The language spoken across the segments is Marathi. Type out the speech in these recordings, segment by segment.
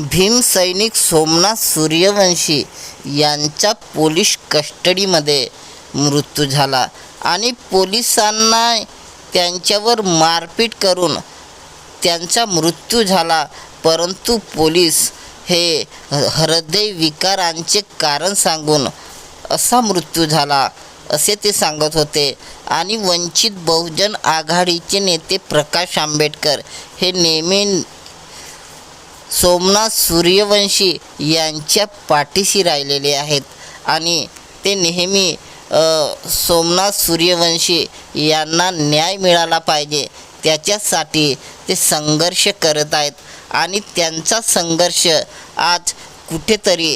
भीमसैनिक सोमनाथ सूर्यवंशी यांचा पोलीस कस्टडीमध्ये मृत्यू झाला आणि पोलिसांना त्यांच्यावर मारपीट करून त्यांचा मृत्यू झाला. परंतु पोलीस हे हृदय विकारांचे कारण सांगून असा मृत्यू झाला असे ते सांगत होते. आणि वंचित बहुजन आघाडीचे नेते प्रकाश आंबेडकर हे नेहमी सोमनाथ सूर्यवंशी यांच्या पाठीशी राहिलेले आहेत. आणि ते नेहमी सोमनाथ सूर्यवंशी यांना न्याय मिळाला पाहिजे. त्याच्यासाठी ते संघर्ष करत आहेत. आणि त्यांचा संघर्ष आज कुठेतरी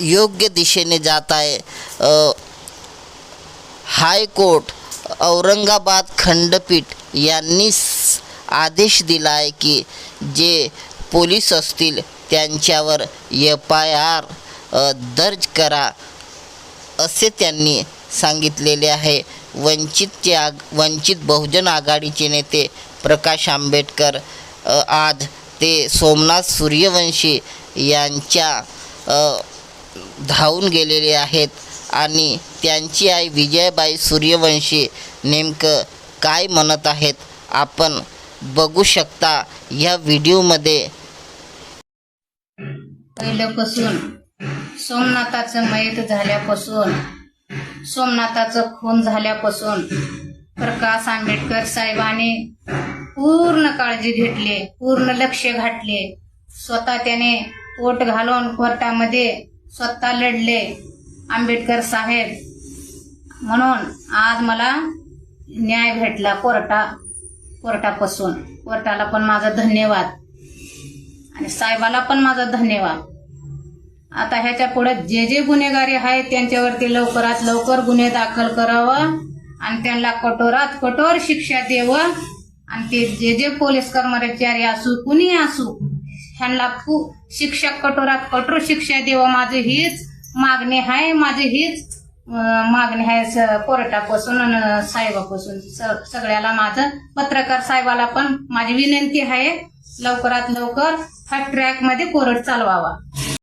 योग्य दिशेने जात आहे. हायकोर्ट औरंगाबाद खंडपीठ यांनी आदेश दिला आहे की जे पोलीस असतील त्यांच्यावर एफ आय आर दर्ज करा असे त्यांनी सांगितलेले आहे. वंचितचे आग वंचित बहुजन आघाडीचे नेते प्रकाश आंबेडकर आज ते सोमनाथ सूर्यवंशी यांच्या धावून गेलेले आहेत आणि त्यांची आई विजयबाई सूर्यवंशी नेमकं काय म्हणत आहेत आपण बघू शकता या व्हिडिओमध्ये. पहिल्यापासून सोमनाथाचं मयत झाल्यापासून सोमनाथाचं खून झाल्यापासून प्रकाश आंबेडकर साहेबांनी पूर्ण काळजी घेतली पूर्ण लक्ष घातले. स्वतः त्याने पोट घालून कोर्टामध्ये स्वतः लढले आंबेडकर साहेब. म्हणून आज मला न्याय भेटला कोर्टा कोर्टापासून. कोर्टाला पण माझा धन्यवाद. आणि साहेबाला पण माझा धन्यवाद. आता ह्याच्या पुढे जे जे गुन्हेगारी आहेत त्यांच्यावरती लवकरात लवकर गुन्हे दाखल करावं आणि त्यांना कठोरात कठोर शिक्षा द्यावं. आणि ते जे जे पोलीस कर्मचारी असू कुणी असू ह्यांना शिक्षक कठोरात कठोर शिक्षा द्यावं. माझी हीच मागणी आहे माझी हीच मागणी आहे कोर्टापासून आणि साहेबापासून. सगळ्याला माझं. पत्रकार साहेबाला पण माझी विनंती आहे लवकरात लवकर फास्ट ट्रॅकमध्ये कोर्ट चालवावा.